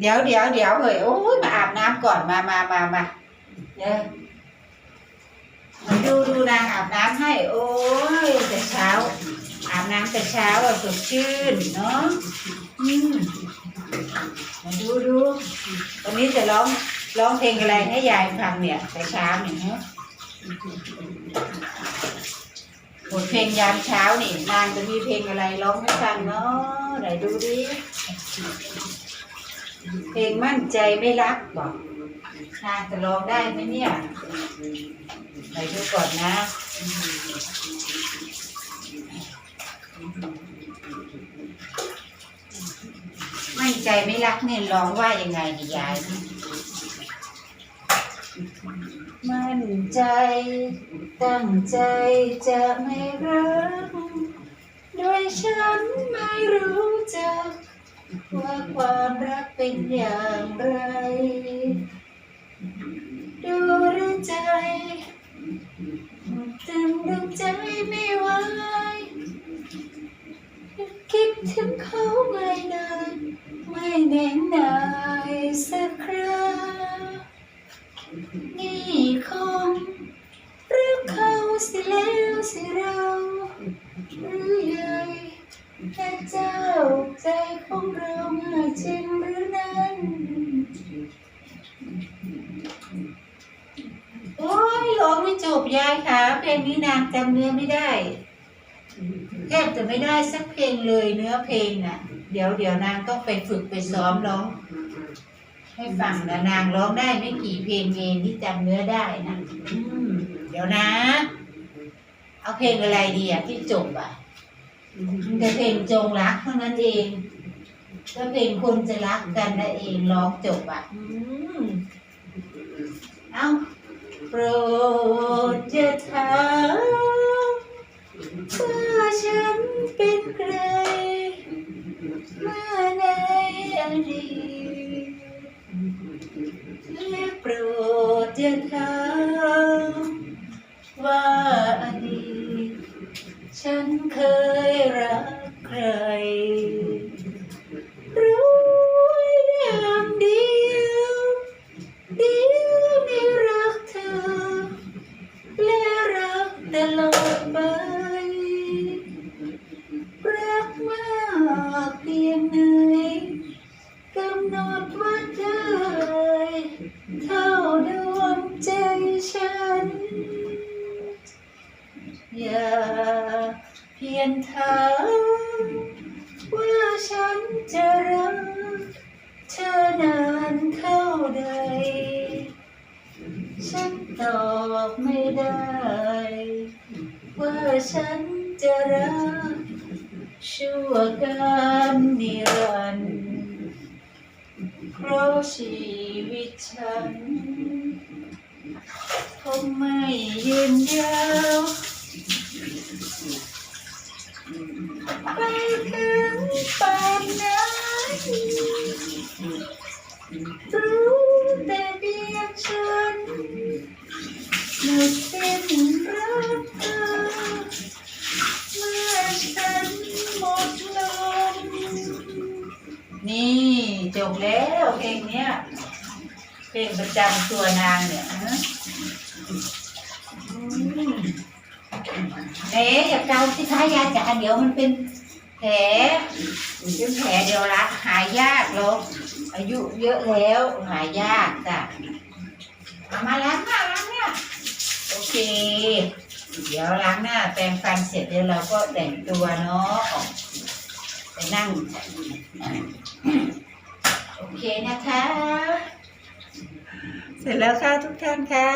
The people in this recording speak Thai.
เดี๋ยวเดี๋ยวเดี๋ยวเฮ้ยโอ้ยมาอาบน้ำก่อนมามามามาเดี๋ยมาดูดูนางอาบน้ำให้ โอ้ยแต่เช้า อาบน้ำแต่เช้าอะสดชื่นเนาะอืมมาดูดูวันนี้จะร้องร้องเพลงอะไรให้ยายฟังเนี่ยแต่เช้าเนี่ยเนาะบทเพลงยามเช้านี่นางจะมีเพลงอะไรร้องให้ฟังเนาะไหนดูดิ เพลงมั่นใจไม่รักบอกนางจะร้องได้ไหมเนี่ยไหนดูก่อนนะมั่นใจไม่รักเนี่ยร้องว่ายังไงดียาย มั่นใจ ตั้งใจจะไม่รักโดยฉันไม่ ว่าความรักเป็นอย่างไร ดูหรือใจตึงดึงใจไม่ไหวคิดถึงเขาไม่นานไม่แน่นายสักครานี่คงรักเขาสิแล้วสิเราหรือยัง แค่เจ้าใจของเราไม่จริงหรือนั้นโอ้ยร้องไม่จบยายค่ะเพลงนี้นางจำเนื้อไม่ได้แทบจะไม่ได้สักเพลงเลยเนื้อเพลงน่ะ เดี๋ยวเดี๋ยวนางต้องไปฝึกไปซ้อมร้อง ให้ฟังนะนางร้องได้ไม่กี่เพลงเองที่จำเนื้อได้นะเดี๋ยวนะ เอาเพลงอะไรดีอะที่จบอะ มันจะเพลงจงรักเท่านั้นเองถ้าเพลงคนจะรักกันนะเองร้องจบอะเอาโปรดอย่าถามว่าฉันเป็นใครเมื่อในอดีตและโปรดอย่าถามว่าอดีตฉันเคย รรู้อย่างเดียวเดียวไม่รักเธอ และรักตลอดไป รักมากเพียงไหนกำหนดว่าได้เท่าดวงใจฉัน อย่าเพียงถาม ใด ฉันตอบไม่ได้ ว่าฉันจะรักชั่วการนิรันดร์เพราะชีวิตฉันคงไม่ยืนยาวไปถึงปานนั้น ฉันหมดลมนี่จบแล้วเพลงเนี้ยเพลงประจำตัวนางเนี่ยนะอืมเอ๊ะอย่าเกาสิคะยาจ๋าเดี๋ยวมันเป็นแผลเป็นแผลเดี๋ยวละหายยากหรออายุเยอะแล้วหายยากจ้ะเอามาล้างหน้าล้างหน้าโอเค เดี๋ยวล้างหน้าแปรงฟันเสร็จเดี๋ยวเราก็แต่งตัวเนาะไปนั่ง โอเคนะคะ เสร็จแล้วค่ะทุกท่านค่ะ